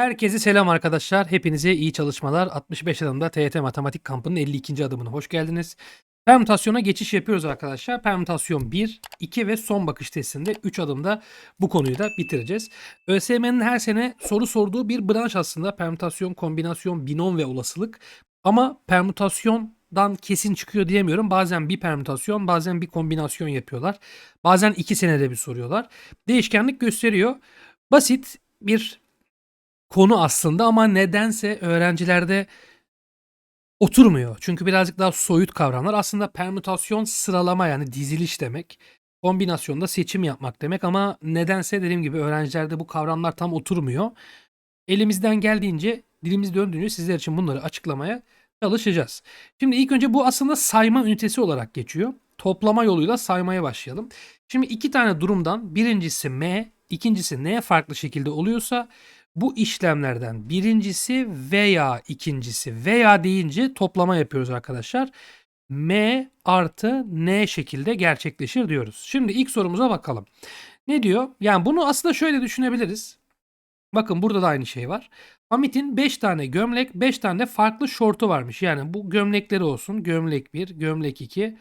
Herkese selam arkadaşlar. Hepinize iyi çalışmalar. 65 adımda TYT Matematik Kampı'nın 52. adımına hoş geldiniz. Permütasyona geçiş yapıyoruz arkadaşlar. Permütasyon 1, 2 ve son bakış testinde 3 adımda bu konuyu da bitireceğiz. ÖSYM'nin her sene soru sorduğu bir branş aslında. Permütasyon, kombinasyon, binom ve olasılık. Ama permütasyondan kesin çıkıyor diyemiyorum. Bazen bir permütasyon, bazen bir kombinasyon yapıyorlar. Bazen iki senede bir soruyorlar. Değişkenlik gösteriyor. Basit bir konu aslında ama nedense öğrencilerde oturmuyor. Çünkü birazcık daha soyut kavramlar. Aslında permütasyon sıralama yani diziliş demek. Kombinasyonda seçim yapmak demek ama nedense dediğim gibi öğrencilerde bu kavramlar tam oturmuyor. Elimizden geldiğince, dilimiz döndüğünce sizler için bunları açıklamaya çalışacağız. Şimdi ilk önce bu aslında sayma ünitesi olarak geçiyor. Toplama yoluyla saymaya başlayalım. Şimdi iki tane durumdan birincisi M, ikincisi N farklı şekilde oluyorsa bu işlemlerden birincisi veya ikincisi veya deyince toplama yapıyoruz arkadaşlar. M artı N şekilde gerçekleşir diyoruz. Şimdi ilk sorumuza bakalım. Ne diyor? Yani bunu aslında şöyle düşünebiliriz. Bakın burada da aynı şey var. Hamit'in 5 tane gömlek, 5 tane farklı şortu varmış. Yani bu gömlekleri olsun. Gömlek 1, gömlek 2,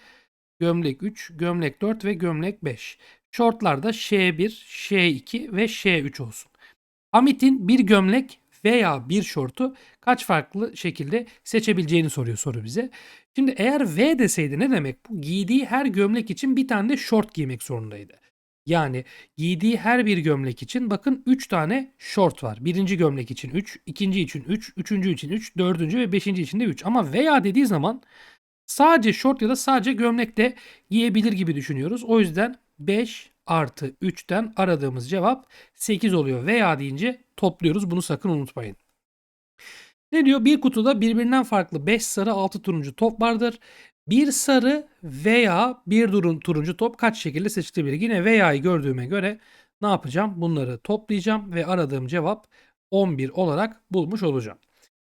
gömlek 3, gömlek 4 ve gömlek 5. Şortlar da Ş1, Ş2 ve Ş3 olsun. Hamit'in bir gömlek veya bir şortu kaç farklı şekilde seçebileceğini soruyor soru bize. Şimdi eğer V deseydi ne demek bu? Giydiği her gömlek için bir tane de şort giymek zorundaydı. Yani giydiği her bir gömlek için bakın 3 tane şort var. Birinci gömlek için 3, ikinci için 3, üçüncü için 3, dördüncü ve beşinci için de 3. Ama veya dediği zaman sadece şort ya da sadece gömlek de giyebilir gibi düşünüyoruz. O yüzden 5 artı 3'ten aradığımız cevap 8 oluyor. Veya deyince topluyoruz. Bunu sakın unutmayın. Ne diyor? Bir kutuda birbirinden farklı 5 sarı 6 turuncu top vardır. Bir sarı veya bir durun turuncu top kaç şekilde seçilebilir? Yine veya'yı gördüğüme göre ne yapacağım? Bunları toplayacağım ve aradığım cevap 11 olarak bulmuş olacağım.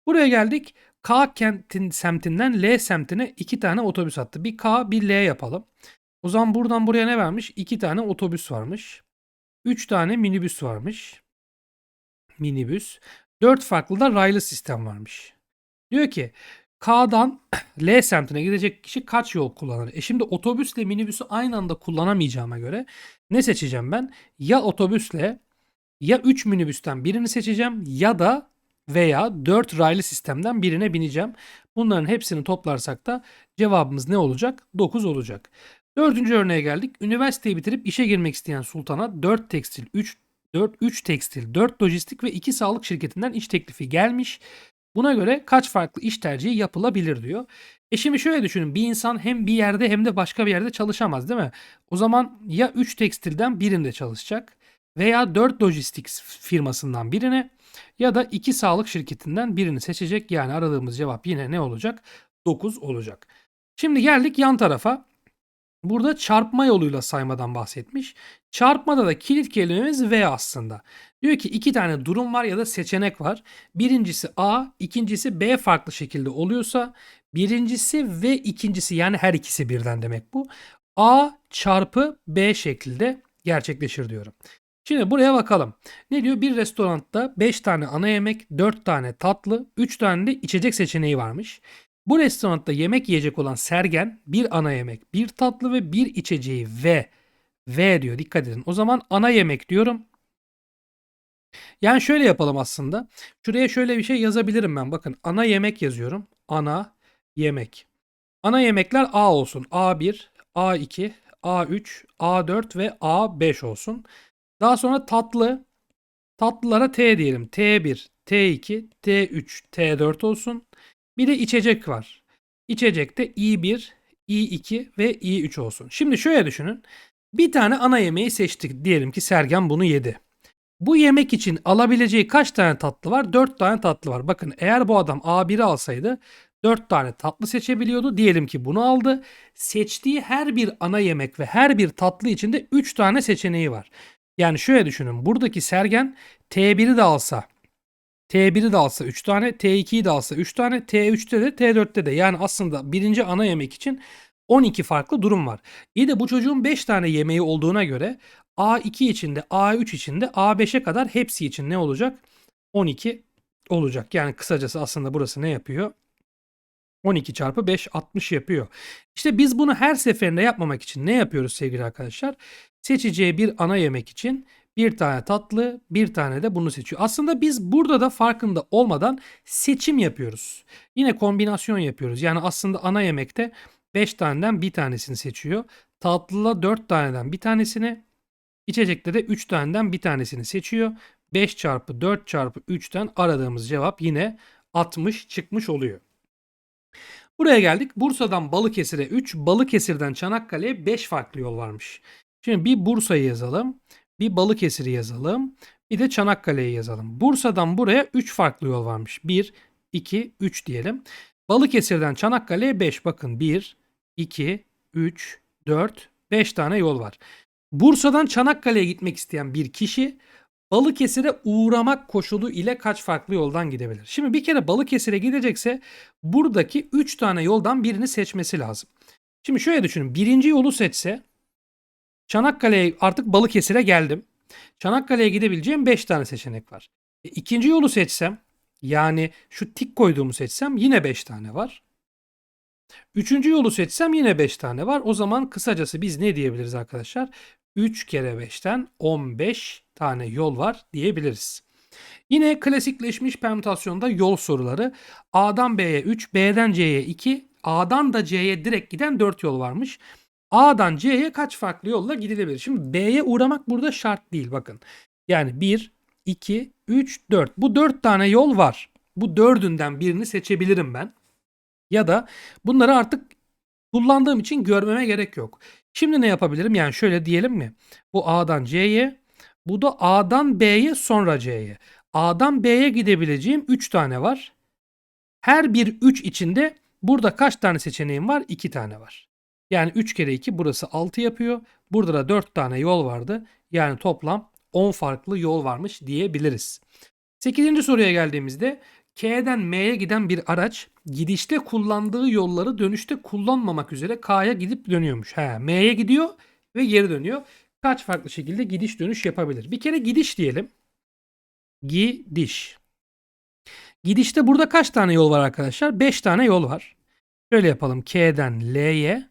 Buraya geldik. K kentin semtinden L semtine iki tane otobüs attı. Bir K bir L yapalım. O zaman buradan buraya ne vermiş? İki tane otobüs varmış. Üç tane minibüs varmış. Minibüs. Dört farklı da raylı sistem varmış. Diyor ki K'dan L semtine gidecek kişi kaç yol kullanır? E şimdi otobüsle minibüsü aynı anda kullanamayacağıma göre ne seçeceğim ben? Ya otobüsle ya 3 minibüsten birini seçeceğim ya da veya 4 raylı sistemden birine bineceğim. Bunların hepsini toplarsak da cevabımız ne olacak? 9 olacak. Dördüncü örneğe geldik. Üniversiteyi bitirip işe girmek isteyen Sultan'a 4 tekstil, 3 4 3 tekstil, 4 lojistik ve 2 sağlık şirketinden iş teklifi gelmiş. Buna göre kaç farklı iş tercihi yapılabilir diyor. E şimdi şöyle düşünün. Bir insan hem bir yerde hem de başka bir yerde çalışamaz değil mi? O zaman ya 3 tekstilden birinde çalışacak veya 4 lojistik firmasından birine ya da 2 sağlık şirketinden birini seçecek. Yani aradığımız cevap yine ne olacak? 9 olacak. Şimdi geldik yan tarafa. Burada çarpma yoluyla saymadan bahsetmiş. Çarpmada da kilit kelimemiz V aslında. Diyor ki iki tane durum var ya da seçenek var. Birincisi A, ikincisi B farklı şekilde oluyorsa birincisi ve ikincisi yani her ikisi birden demek bu. A çarpı B şeklinde gerçekleşir diyorum. Şimdi buraya bakalım. Ne diyor? Bir restoranda 5 tane ana yemek, 4 tane tatlı, 3 tane de içecek seçeneği varmış. Bu restoranda yemek yiyecek olan Sergen bir ana yemek, bir tatlı ve bir içeceği ve ve diyor dikkat edin. O zaman ana yemek diyorum. Yani şöyle yapalım aslında. Şuraya şöyle bir şey yazabilirim ben. Bakın ana yemek yazıyorum. Ana yemek. Ana yemekler A olsun. A1, A2, A3, A4 ve A5 olsun. Daha sonra tatlı. Tatlılara T diyelim. T1, T2, T3, T4 olsun. Bir de içecek var. İçecekte i1, i2 ve i3 olsun. Şimdi şöyle düşünün. Bir tane ana yemeği seçtik. Diyelim ki Sergen bunu yedi. Bu yemek için alabileceği kaç tane tatlı var? 4 tane tatlı var. Bakın eğer bu adam A1'i alsaydı 4 tane tatlı seçebiliyordu. Diyelim ki bunu aldı. Seçtiği her bir ana yemek ve her bir tatlı içinde 3 tane seçeneği var. Yani şöyle düşünün. Buradaki Sergen T1'i de alsa T1'i de alsa 3 tane, T2'yi de alsa 3 tane, T3'te de T4'te de. Yani aslında birinci ana yemek için 12 farklı durum var. İyi de bu çocuğun 5 tane yemeği olduğuna göre A2 içinde, A3 içinde, A5'e kadar hepsi için ne olacak? 12 olacak. Yani kısacası aslında burası ne yapıyor? 12 çarpı 5 60 yapıyor. İşte biz bunu her seferinde yapmamak için ne yapıyoruz sevgili arkadaşlar? Seçeceği bir ana yemek için bir tane tatlı, bir tane de bunu seçiyor. Aslında biz burada da farkında olmadan seçim yapıyoruz. Yine kombinasyon yapıyoruz. Yani aslında ana yemekte 5 taneden bir tanesini seçiyor. Tatlıda 4 taneden bir tanesini, içecekte de 3 taneden bir tanesini seçiyor. 5 çarpı 4 çarpı 3'ten aradığımız cevap yine 60 çıkmış oluyor. Buraya geldik. Bursa'dan Balıkesir'e 3, Balıkesir'den Çanakkale'ye 5 farklı yol varmış. Şimdi bir Bursa'yı yazalım, bir Balıkesir'i yazalım, bir de Çanakkale'yi yazalım. Bursa'dan buraya 3 farklı yol varmış. 1, 2, 3 diyelim. Balıkesir'den Çanakkale'ye 5. Bakın 1, 2, 3, 4, 5 tane yol var. Bursa'dan Çanakkale'ye gitmek isteyen bir kişi Balıkesir'e uğramak koşulu ile kaç farklı yoldan gidebilir? Şimdi bir kere Balıkesir'e gidecekse buradaki 3 tane yoldan birini seçmesi lazım. Şimdi şöyle düşünün. Birinci yolu seçse Çanakkale'ye artık Balıkesir'e geldim. Çanakkale'ye gidebileceğim 5 tane seçenek var. E, ikinci yolu seçsem yani şu tik koyduğumu seçsem yine 5 tane var. Üçüncü yolu seçsem yine 5 tane var. O zaman kısacası biz ne diyebiliriz arkadaşlar? 3 kere 5'ten 15 tane yol var diyebiliriz. Yine klasikleşmiş permütasyonda yol soruları. A'dan B'ye 3, B'den C'ye 2, A'dan da C'ye direkt giden 4 yol varmış. A'dan C'ye kaç farklı yolla gidilebilir? Şimdi B'ye uğramak burada şart değil bakın. Yani 1, 2, 3, 4. Bu 4 tane yol var. Bu dördünden birini seçebilirim ben. Ya da bunları artık kullandığım için görmeme gerek yok. Şimdi ne yapabilirim? Yani şöyle diyelim mi? Bu A'dan C'ye, bu da A'dan B'ye sonra C'ye. A'dan B'ye gidebileceğim 3 tane var. Her bir 3 içinde burada kaç tane seçeneğim var? 2 tane var. Yani 3 kere 2 burası 6 yapıyor. Burada da 4 tane yol vardı. Yani toplam 10 farklı yol varmış diyebiliriz. 8. soruya geldiğimizde K'den M'ye giden bir araç gidişte kullandığı yolları dönüşte kullanmamak üzere K'ya gidip dönüyormuş. He, M'ye gidiyor ve geri dönüyor. Kaç farklı şekilde gidiş dönüş yapabilir? Bir kere gidiş diyelim. Gidiş. Gidişte burada kaç tane yol var arkadaşlar? 5 tane yol var. Şöyle yapalım. K'den L'ye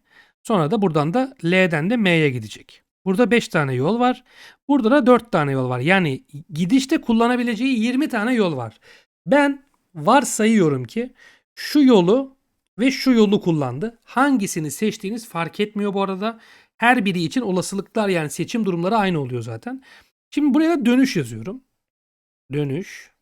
sonra da buradan da L'den de M'ye gidecek. Burada 5 tane yol var. Burada da 4 tane yol var. Yani gidişte kullanabileceği 20 tane yol var. Ben varsayıyorum ki şu yolu ve şu yolu kullandı. Hangisini seçtiğiniz fark etmiyor bu arada. Her biri için olasılıklar yani seçim durumları aynı oluyor zaten. Şimdi buraya da dönüş yazıyorum. Dönüş.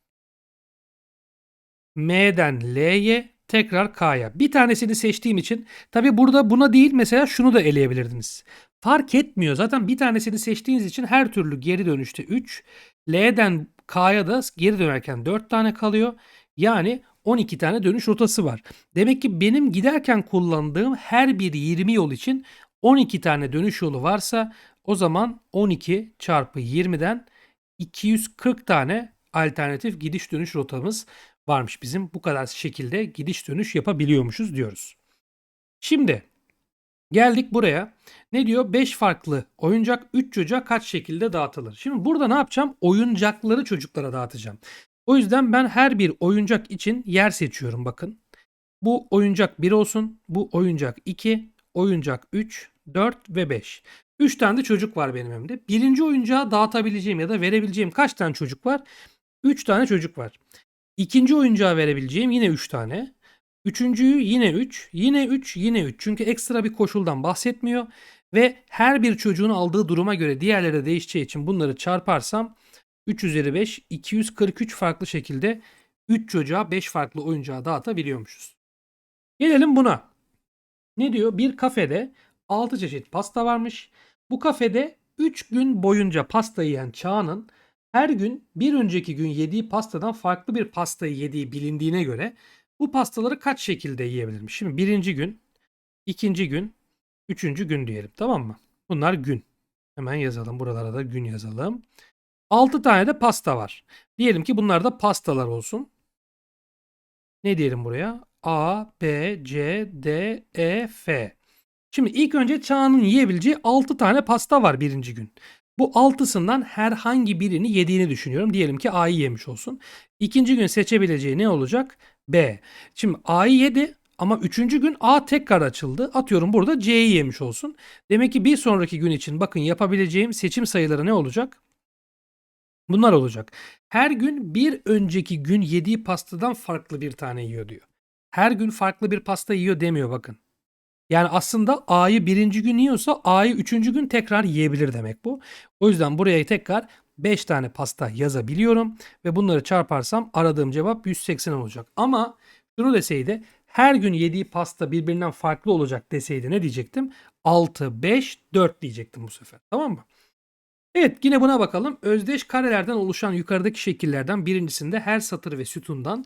M'den L'ye tekrar K'ya. Bir tanesini seçtiğim için tabi burada buna değil mesela şunu da eleyebilirdiniz. Fark etmiyor. Zaten bir tanesini seçtiğiniz için her türlü geri dönüşte 3. L'den K'ya da geri dönerken 4 tane kalıyor. Yani 12 tane dönüş rotası var. Demek ki benim giderken kullandığım her bir 20 yol için 12 tane dönüş yolu varsa o zaman 12 çarpı 20'den 240 tane alternatif gidiş dönüş rotamız varmış bizim. Bu kadar şekilde gidiş dönüş yapabiliyormuşuz diyoruz. Şimdi geldik buraya. Ne diyor? 5 farklı oyuncak 3 çocuğa kaç şekilde dağıtılır? Şimdi burada ne yapacağım? Oyuncakları çocuklara dağıtacağım. O yüzden ben her bir oyuncak için yer seçiyorum bakın. Bu oyuncak 1 olsun. Bu oyuncak 2, oyuncak 3, 4 ve 5. 3 tane de çocuk var benim elimde. Birinci oyuncağı dağıtabileceğim ya da verebileceğim kaç tane çocuk var? 3 tane çocuk var. İkinci oyuncağı verebileceğim yine 3 tane. Üçüncüyü yine 3, yine 3, yine 3. Çünkü ekstra bir koşuldan bahsetmiyor. Ve her bir çocuğun aldığı duruma göre diğerleri de değişeceği için bunları çarparsam 3 üzeri 5, 243 farklı şekilde 3 çocuğa 5 farklı oyuncağı dağıtabiliyormuşuz. Gelelim buna. Ne diyor? Bir kafede 6 çeşit pasta varmış. Bu kafede 3 gün boyunca pasta yiyen Çağan'ın her gün bir önceki gün yediği pastadan farklı bir pastayı yediği bilindiğine göre bu pastaları kaç şekilde yiyebilirmiş? Şimdi birinci gün, ikinci gün, üçüncü gün diyelim tamam mı? Bunlar gün. Hemen yazalım. Buralara da gün yazalım. 6 tane de pasta var. Diyelim ki bunlar da pastalar olsun. Ne diyelim buraya? A, B, C, D, E, F. Şimdi ilk önce Çağan'ın yiyebileceği 6 tane pasta var birinci gün. Bu altısından herhangi birini yediğini düşünüyorum. Diyelim ki A'yı yemiş olsun. İkinci gün seçebileceği ne olacak? B. Şimdi A'yı yedi ama üçüncü gün A tekrar açıldı. Atıyorum burada C'yi yemiş olsun. Demek ki bir sonraki gün için bakın yapabileceğim seçim sayıları ne olacak? Bunlar olacak. Her gün bir önceki gün yediği pastadan farklı bir tane yiyor diyor. Her gün farklı bir pasta yiyor demiyor bakın. Yani aslında A'yı birinci gün yiyorsa A'yı üçüncü gün tekrar yiyebilir demek bu. O yüzden buraya tekrar 5 tane pasta yazabiliyorum ve bunları çarparsam aradığım cevap 180 olacak. Ama şunu deseydi her gün yediği pasta birbirinden farklı olacak deseydi ne diyecektim? 6, 5, 4 diyecektim bu sefer. Tamam mı? Evet yine buna bakalım. Özdeş karelerden oluşan yukarıdaki şekillerden birincisinde her satır ve sütundan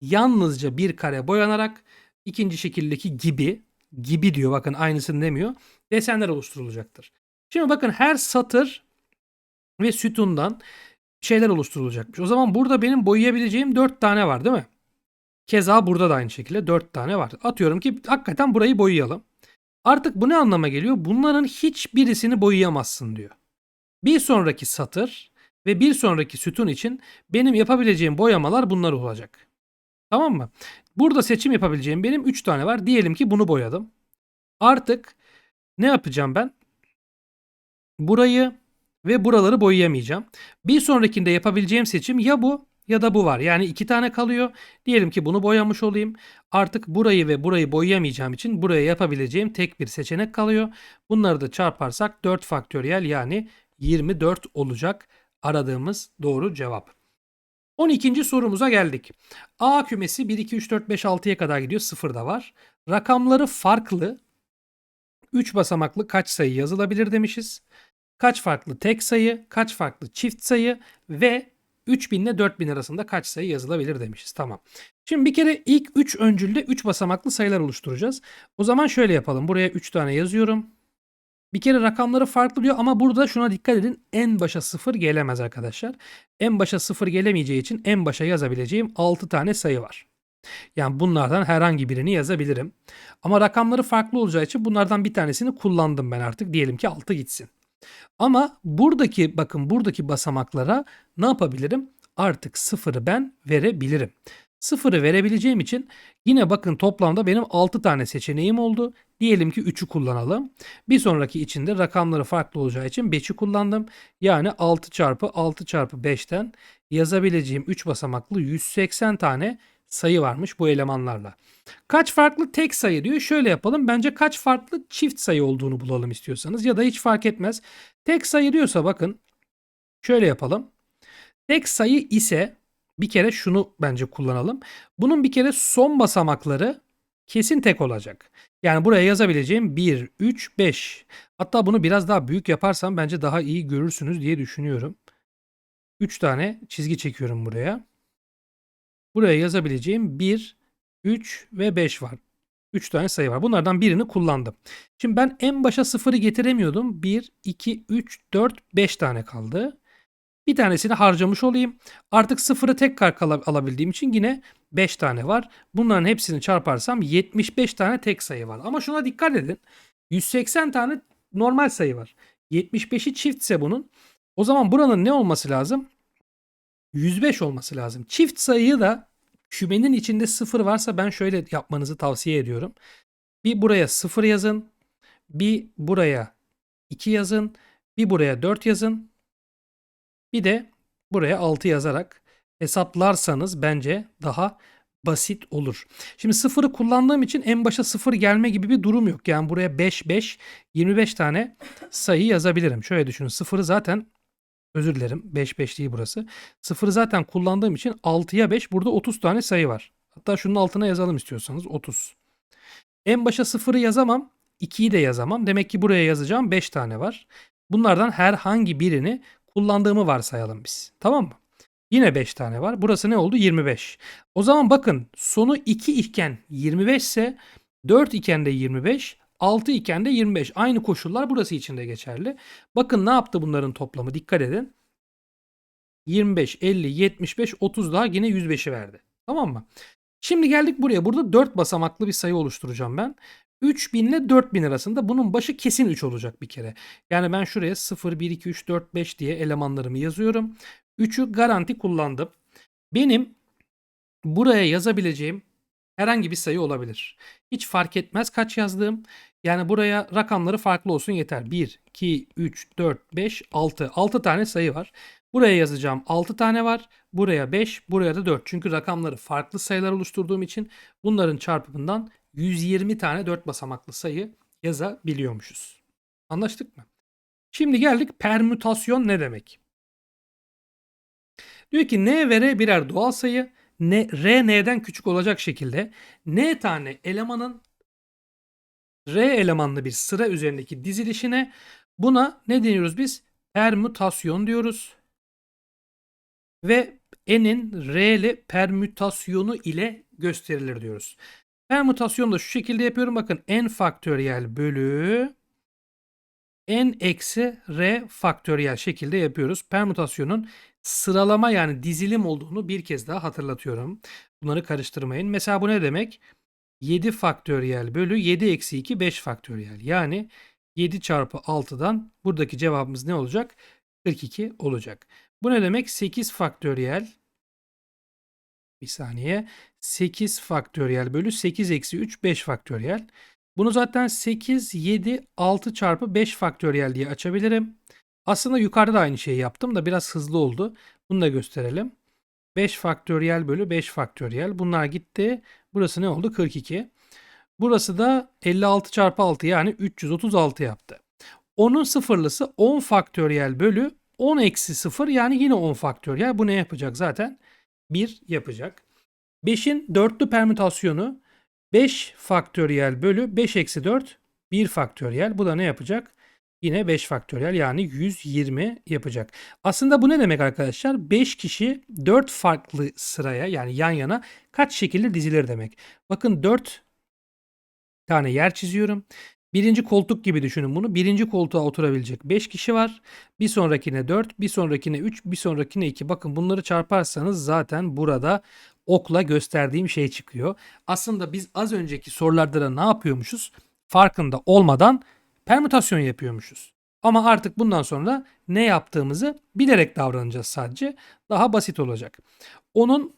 yalnızca bir kare boyanarak ikinci şekildeki gibi gibi diyor bakın aynısını demiyor. Desenler oluşturulacaktır. Şimdi bakın her satır ve sütundan şeyler oluşturulacakmış. O zaman burada benim boyayabileceğim 4 tane var değil mi? Keza burada da aynı şekilde 4 tane var. Atıyorum ki hakikaten burayı boyayalım. Artık bu ne anlama geliyor? Bunların hiçbirisini boyayamazsın diyor. Bir sonraki satır ve bir sonraki sütun için benim yapabileceğim boyamalar bunlar olacak. Tamam mı? Burada seçim yapabileceğim benim 3 tane var. Diyelim ki bunu boyadım. Artık ne yapacağım ben? Burayı ve buraları boyayamayacağım. Bir sonrakinde yapabileceğim seçim ya bu ya da bu var. Yani iki tane kalıyor. Diyelim ki bunu boyamış olayım. Artık burayı ve burayı boyayamayacağım için buraya yapabileceğim tek bir seçenek kalıyor. Bunları da çarparsak 4 faktöriyel yani 24 olacak aradığımız doğru cevap. 12. sorumuza geldik. A kümesi 1, 2, 3, 4, 5, 6'ya kadar gidiyor. 0 da var. Rakamları farklı 3 basamaklı kaç sayı yazılabilir demişiz. Kaç farklı tek sayı, kaç farklı çift sayı ve 3000 ile 4000 arasında kaç sayı yazılabilir demişiz. Tamam. Şimdi bir kere ilk 3 öncülde 3 basamaklı sayılar oluşturacağız. O zaman şöyle yapalım. Buraya 3 tane yazıyorum. Bir kere rakamları farklı diyor ama burada şuna dikkat edin. En başa 0 gelemez arkadaşlar. En başa 0 gelemeyeceği için en başa yazabileceğim 6 tane sayı var. Yani bunlardan herhangi birini yazabilirim. Ama rakamları farklı olacağı için bunlardan bir tanesini kullandım ben artık. Diyelim ki 6 gitsin. Ama buradaki bakın buradaki basamaklara ne yapabilirim? Artık sıfırı ben verebilirim. Sıfırı verebileceğim için yine bakın toplamda benim 6 tane seçeneğim oldu. Diyelim ki 3'ü kullanalım. Bir sonraki içinde rakamları farklı olacağı için 5'i kullandım. Yani 6 çarpı 6 çarpı 5'ten yazabileceğim 3 basamaklı 180 tane sayı varmış bu elemanlarla. Kaç farklı tek sayı diyor. Şöyle yapalım. Bence kaç farklı çift sayı olduğunu bulalım istiyorsanız ya da hiç fark etmez. Tek sayı diyorsa bakın şöyle yapalım. Tek sayı ise bir kere şunu bence kullanalım. Bunun bir kere son basamakları kesin tek olacak. Yani buraya yazabileceğim 1, 3, 5. Hatta bunu biraz daha büyük yaparsam bence daha iyi görürsünüz diye düşünüyorum. 3 tane çizgi çekiyorum buraya. Buraya yazabileceğim 1, 3 ve 5 var. 3 tane sayı var. Bunlardan birini kullandım. Şimdi ben en başa sıfırı getiremiyordum. 1, 2, 3, 4, 5 tane kaldı. Bir tanesini harcamış olayım. Artık sıfırı tekrar alabildiğim için yine 5 tane var. Bunların hepsini çarparsam 75 tane tek sayı var. Ama şuna dikkat edin. 180 tane normal sayı var. 75'i çiftse bunun. O zaman buranın ne olması lazım? 105 olması lazım. Çift sayıyı da kümenin içinde 0 varsa ben şöyle yapmanızı tavsiye ediyorum. Bir buraya 0 yazın. Bir buraya 2 yazın. Bir buraya 4 yazın. Bir de buraya 6 yazarak hesaplarsanız bence daha basit olur. Şimdi sıfırı kullandığım için en başa sıfır gelme gibi bir durum yok. Yani buraya 5 5 25 tane sayı yazabilirim. Şöyle düşünün. Sıfırı zaten özür dilerim 5 5 değil burası. Sıfırı zaten kullandığım için 6'ya 5 burada 30 tane sayı var. Hatta şunun altına yazalım istiyorsanız 30. En başa sıfırı yazamam. 2'yi de yazamam. Demek ki buraya yazacağım 5 tane var. Bunlardan herhangi birini kullandığımı varsayalım biz. Tamam mı? Yine 5 tane var. Burası ne oldu? 25. O zaman bakın sonu 2 iken 25 ise 4 iken de 25, 6 iken de 25. Aynı koşullar burası için de geçerli. Bakın ne yaptı bunların toplamı? Dikkat edin. 25, 50, 75, 30 daha yine 105'i verdi. Tamam mı? Şimdi geldik buraya. Burada 4 basamaklı bir sayı oluşturacağım ben. 3000 ile 4000 arasında bunun başı kesin 3 olacak bir kere. Yani ben şuraya 0, 1, 2, 3, 4, 5 diye elemanlarımı yazıyorum. 3'ü garanti kullandım. Benim buraya yazabileceğim herhangi bir sayı olabilir. Hiç fark etmez kaç yazdığım. Yani buraya rakamları farklı olsun yeter. 1, 2, 3, 4, 5, 6. 6 tane sayı var. Buraya yazacağım 6 tane var. Buraya 5, buraya da 4. Çünkü rakamları farklı sayılar oluşturduğum için bunların çarpımından 120 tane 4 basamaklı sayı yazabiliyormuşuz. Anlaştık mı? Şimdi geldik permütasyon ne demek? Diyor ki n ve r birer doğal sayı. N, r n'den küçük olacak şekilde n tane elemanın r elemanlı bir sıra üzerindeki dizilişine buna ne deniyoruz biz? Permütasyon diyoruz. Ve n'in r'li permütasyonu ile gösterilir diyoruz. Permütasyonu da şu şekilde yapıyorum. Bakın n faktöriyel bölü n eksi r faktöriyel şekilde yapıyoruz. Permütasyonun sıralama yani dizilim olduğunu bir kez daha hatırlatıyorum. Bunları karıştırmayın. Mesela bu ne demek? 7 faktöriyel bölü 7 eksi 2 5 faktöriyel. Yani 7 çarpı 6'dan buradaki cevabımız ne olacak? 42 olacak. Bu ne demek? 8 faktöriyel bir saniye. 8 faktöriyel bölü 8 eksi 3 5 faktöriyel. Bunu zaten 8, 7, 6 çarpı 5 faktöriyel diye açabilirim. Aslında yukarıda da aynı şeyi yaptım da biraz hızlı oldu. Bunu da gösterelim. 5 faktöriyel bölü 5 faktöriyel. Bunlar gitti. Burası ne oldu? 42. Burası da 56 çarpı 6 yani 336 yaptı. 10'un sıfırlısı 10 faktöriyel bölü 10 eksi 0 yani yine 10 faktöriyel. Bu ne yapacak zaten? 1 yapacak. 5'in dörtlü permütasyonu 5 faktöriyel bölü 5 eksi 4 1 faktöriyel. Bu da ne yapacak? Yine 5 faktöriyel yani 120 yapacak. Aslında bu ne demek arkadaşlar? 5 kişi 4 farklı sıraya yani yan yana kaç şekilde dizilir demek. Bakın 4 tane yer çiziyorum. Birinci koltuk gibi düşünün bunu. Birinci koltuğa oturabilecek 5 kişi var. Bir sonrakine 4, bir sonrakine 3, bir sonrakine 2. Bakın bunları çarparsanız zaten burada okla gösterdiğim şey çıkıyor. Aslında biz az önceki sorularda da ne yapıyormuşuz? Farkında olmadan permütasyon yapıyormuşuz. Ama artık bundan sonra ne yaptığımızı bilerek davranacağız sadece. Daha basit olacak. Onun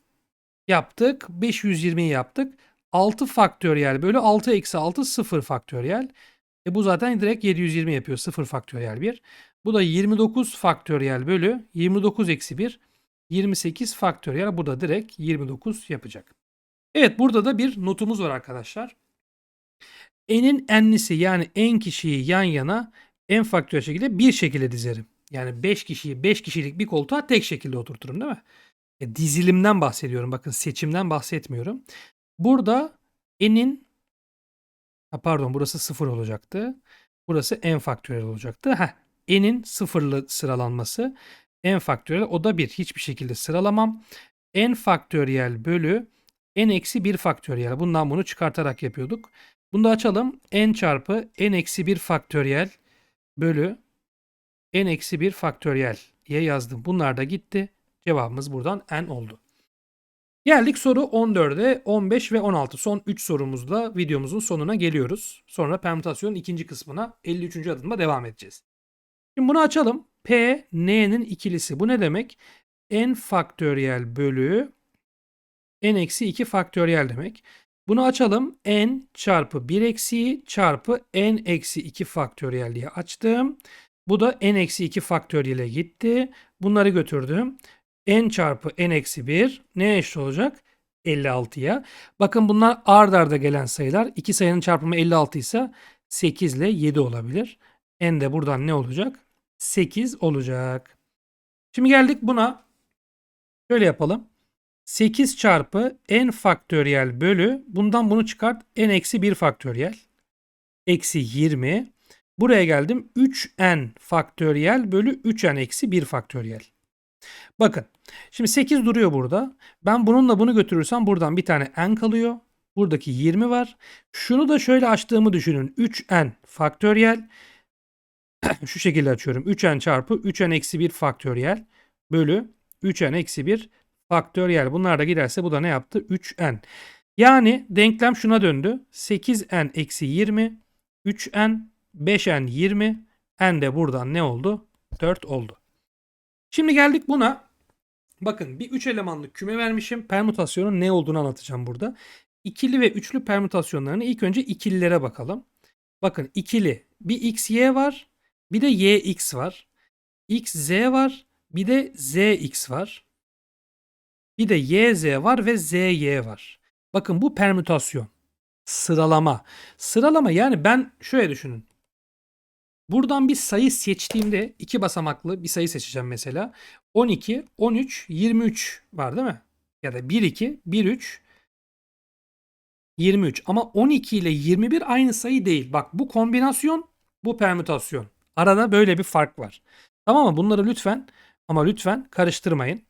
yaptık. 520'yi yaptık. 6 faktöriyel bölü 6 eksi 6 0 faktöriyel. E bu zaten direkt 720 yapıyor. 0 faktöriyel 1. Bu da 29 faktöriyel bölü 29 eksi 1. 28 faktöriyel. Bu da direkt 29 yapacak. Evet burada da bir notumuz var arkadaşlar. N'in n'lisi yani n kişiyi yan yana n faktöriyel şekilde bir şekilde dizerim. Yani 5 kişiyi 5 kişilik bir koltuğa tek şekilde oturturum değil mi? E, dizilimden bahsediyorum. Bakın seçimden bahsetmiyorum. Burada n'in pardon burası 0 olacaktı. Burası n faktöriyel olacaktı. Ha n'in sıfırlı sıralanması n faktöriyel o da 1. Hiçbir şekilde sıralamam. n faktöriyel bölü n eksi 1 faktöriyel. Bundan bunu çıkartarak yapıyorduk. Bunu da açalım. n çarpı n eksi 1 faktöriyel bölü n eksi 1 faktöriyel diye yazdım. Bunlar da gitti. Cevabımız buradan n oldu. Geldik soru 14'e 15 ve 16. Son 3 sorumuzla videomuzun sonuna geliyoruz. Sonra permütasyonun ikinci kısmına 53. adımda devam edeceğiz. Şimdi bunu açalım. P, N'nin ikilisi. Bu ne demek? N faktöriyel bölü N eksi 2 faktöriyel demek. Bunu açalım. N çarpı 1 eksi çarpı N eksi 2 faktöriyel diye açtım. Bu da N eksi 2 faktöriyele gitti. Bunları götürdüm. N çarpı N eksi 1 ne eşit olacak? 56'ya. Bakın bunlar ard arda gelen sayılar. İki sayının çarpımı 56 ise 8 ile 7 olabilir. N de buradan ne olacak? 8 olacak. Şimdi geldik buna. Şöyle yapalım. 8 çarpı n faktöriyel bölü bundan bunu çıkart n eksi 1 faktöriyel eksi 20. Buraya geldim 3n faktöriyel bölü 3n eksi 1 faktöriyel. Bakın şimdi 8 duruyor burada. Ben bununla bunu götürürsem buradan bir tane n kalıyor. Buradaki 20 var. Şunu da şöyle açtığımı düşünün. 3n faktöriyel şu şekilde açıyorum. 3n çarpı 3n eksi 1 faktöriyel bölü 3n eksi 1 faktöriyel. Bunlar da giderse bu da ne yaptı? 3n. Yani denklem şuna döndü. 8n eksi 20, 3n, 5n 20, n de buradan ne oldu? 4 oldu. Şimdi geldik buna. Bakın bir 3 elemanlı küme vermişim. Permütasyonun ne olduğunu anlatacağım burada. İkili ve üçlü permütasyonlarını ilk önce ikililere bakalım. Bakın ikili bir x, y var. Bir de y, x var. x, z var. Bir de z, x var. Bir de y, z var ve z, y var. Bakın bu permütasyon. Sıralama. Sıralama yani ben şöyle düşünün. Buradan bir sayı seçtiğimde iki basamaklı bir sayı seçeceğim mesela. 12, 13, 23 var değil mi? Ya da 1, 2, 1, 3, 23. Ama 12 ile 21 aynı sayı değil. Bak bu kombinasyon, bu permütasyon. Arada böyle bir fark var. Tamam mı? Bunları lütfen ama lütfen karıştırmayın.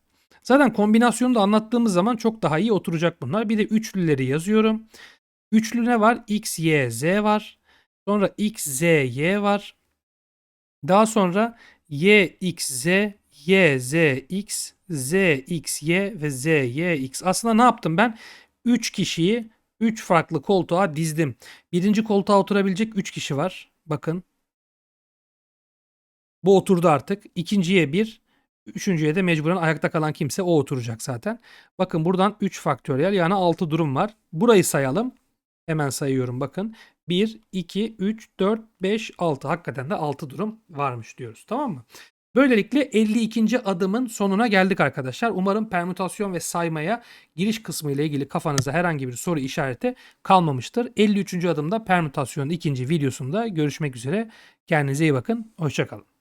Zaten kombinasyonu da anlattığımız zaman çok daha iyi oturacak bunlar. Bir de üçlüleri yazıyorum. Üçlü ne var? X, Y, Z var. Sonra X, Z, Y var. Daha sonra Y, X, Z, Y, Z, X, Z, X, Y ve Z, Y, X. Aslında ne yaptım ben? 3 kişiyi 3 farklı koltuğa dizdim. Birinci koltuğa oturabilecek 3 kişi var. Bakın. Bu oturdu artık. İkinciye 1. Üçüncüye de mecburen ayakta kalan kimse o oturacak zaten. Bakın buradan 3 faktöriyel yani 6 durum var. Burayı sayalım. Hemen sayıyorum bakın. 1, 2, 3, 4, 5, 6. Hakikaten de 6 durum varmış diyoruz. Tamam mı? Böylelikle 52. adımın sonuna geldik arkadaşlar. Umarım permütasyon ve saymaya giriş kısmı ile ilgili kafanızda herhangi bir soru işareti kalmamıştır. 53. adımda permütasyonun ikinci videosunda görüşmek üzere. Kendinize iyi bakın. Hoşçakalın.